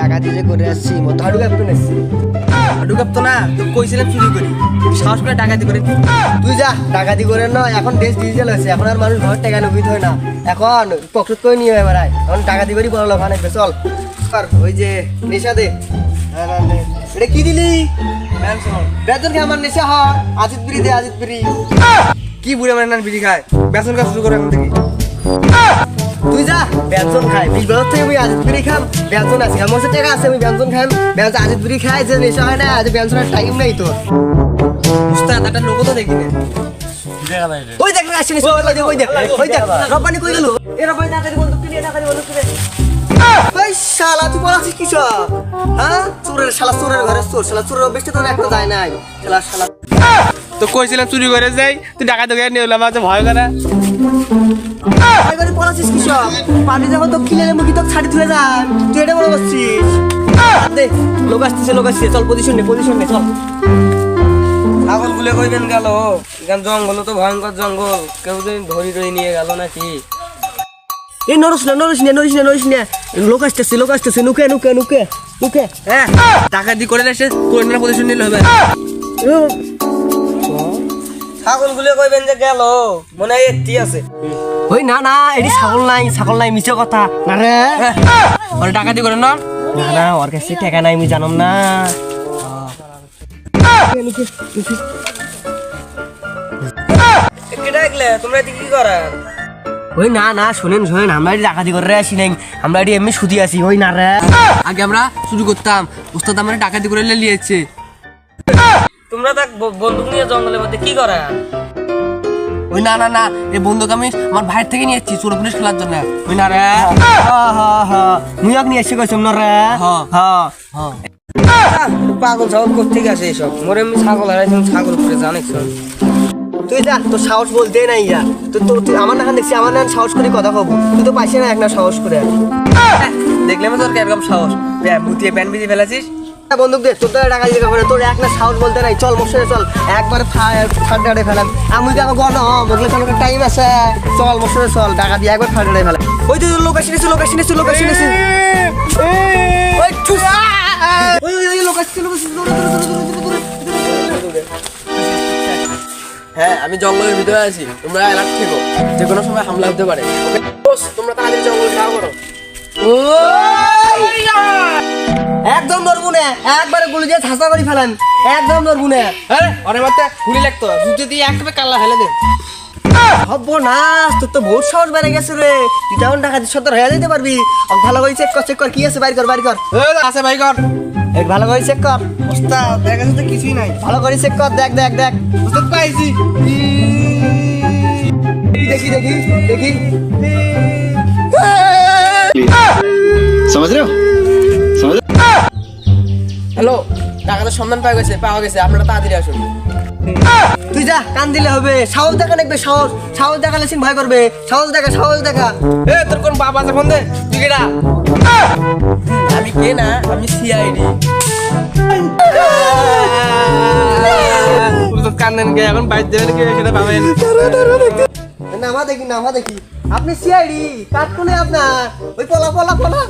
টাকা দিয়ে করে আসছি মতো হাডু ক্যাপ্টেন আসছি ঢুকাব তো না তো কইছিলাম চুরি করি। সাহস করে ডাকাতি করে তুই যা ডাকাতি করে নয় এখন দেশ ডিজিটাল হয়েছে এখন আর মানুষ ঘর টাকা নবিত হয় না। এখন পকেট করে নিয়ে বেড়ায় এখন ডাকাতি করি বড় লোক চল। ওই যে নেশা দে। হ্যাঁ, না, এটা কি দিলি? বেতন খেয়ে আমার নেশা হয়? আজিত বিড়ি দে আজিত বিড়ি। কি বুড়ে মানে বিড়ি খায়? বেসন কাজ শুরু করে এখন থেকে। তুই যা, ব্যঞ্জন খাই। বিশ বছর থেকে আমি আজিত বিড়ি খাম। ব্যঞ্জন আছে। আমার টাকা আছে, আমি ব্যঞ্জন খাম। ব্যঞ্জন, আজিত বিড়ি খাই, যে নেশা হয় না, আজ ব্যঞ্জনের টাইম নাই তোর। উস্তাদ, একটা লোক তো দেখি ওই দেখ আসছে ওই দেখ ওই দেখ কই গেল? শালা হ্যাঁ? শালা যায় নাই। শালা শালা। তো কইছিলাম চুরি করে যাই, তুই ডাকাতি নিয়ে ভয় করে। করে বলাছিস কি সব পানি যখন তো কিনে মুখি তো ছাড়ি থুয়ে যান তুই এটা করছিস। দে লোক আসতেছে লোক আসছে চল পজিশন নে পজিশন নে চল। ছাগল গুলে কইবেন গেল। এখান জঙ্গল তো ভয়ঙ্কর জঙ্গল। কেউ যদি ধরি ধরি নিয়ে গেল নাকি? এই নরস না নরস না নরস না নরস না। লোক আসতেছে লোক আসতেছে। নুকে নুকে নুকে নুকে। হ্যাঁ। ডাকাতি করে এসে কোরিয়ার পজিশন নিলে হবে। ছাগল গুলে কইবেন যে গেল মনে হয় একটি আছে। ওই না না এটি ছাগল নাই ছাগল নাই মিছে কথা। না রে। ওরা ডাকাতি করে না। না না ওর কাছে টাকা নাই আমি জানাম না। তোমরা কি করার ওই না না শোনেন শোনেন আমরা এটি ডাকাতি করে আসি নাই। আমরা এটি এমনি ওই না রে। আগে আমরা শুরু করতাম। উস্তাদ আমরা ডাকাতি করে লিয়েছে। তোমরা দেখ বন্দুক নিয়ে জঙ্গলের মধ্যে কি করা? ওই না না না এই বন্দুক আমি আমার ভাইয়ের থেকে নিয়ে এসেছি চোর পুলিশ খেলার জন্য। ওই না রে। হা হা হা নিয়ে এসে কইছম না রে। হ্যাঁ। হ্যাঁ। পাগল ছাগল করতে গেছে এসব? মোরে এমনি ছাগল হারাইছিলাম ছাগল করে জানিস তুই যা তোর সাহস বলতে নাই ইয়া তো তো তুই আমার না দেখছি আমার না সাহস করে কথা কব। তুই তো পাইছে না এক না সাহস করে। দেখলাম তোর কীরকম সাহস। মুতিয়ে প্যান বিয়ে ফেলেছিস। বন্দুক দে তোর টাকা এক না বলতে নাই চল চল একবার ফাটাড়ে ফেলাম আমি তো গণ টাইম আছে চল চল টাকা দিয়ে একবার ফেলাম ওই তো লোক লোক লোক চুস লোক লোক হ্যাঁ আমি জঙ্গলের ভিতরে আছি তোমরা অ্যালার্ট থেকো যে কোনো সময় হামলা হতে পারে তোমরা তাড়াতাড়ি জঙ্গল খাওয়া করো! একদম ধরবো না একবারে গুলি দিয়ে ছাসা করে ফেলাম একদম ধরবো না হ্যাঁ অনেক মাত্রা গুলি লাগতো জুতো দিয়ে একটা কাল্লা ফেলে দে হব না তোর তো বহুত সাহস বেড়ে গেছে রে তুই তেমন টাকা দিয়ে সত্তর হয়ে যেতে পারবি আর ভালো করে চেক কর চেক কর কি আছে বাইর কর বাইর কর আছে ভাই কর এক ভালো করে চেক কর ওস্তাদ দেখা যাচ্ছে কিছুই নাই ভালো করে চেক কর দেখ দেখ দেখ ওস্তাদ পাইছি দেখি দেখি দেখি समझ रहे हो समझ रहे हो? হ্যালো টাকাটা সন্ধান পাওয়া গেছে পাওয়া গেছে আপনারা তাড়াতাড়ি আসুন। তুই যা কান দিলে হবে সাহস দেখা দেখবে সাহস? সাহস দেখালে সিন ভয় করবে সাহস দেখা সাহস দেখা। এ তোর কোন বাবা আছে ফোন দে তুই কেডা আমি কে না আমি সিআইডি কান্দেন গে এখন বাইর দেবেন কে সেটা পাবেন নামা দেখি নামা দেখি। আপনি সিআইডি কাঠ কোনে আপনার? ওই পলা পলা পলা।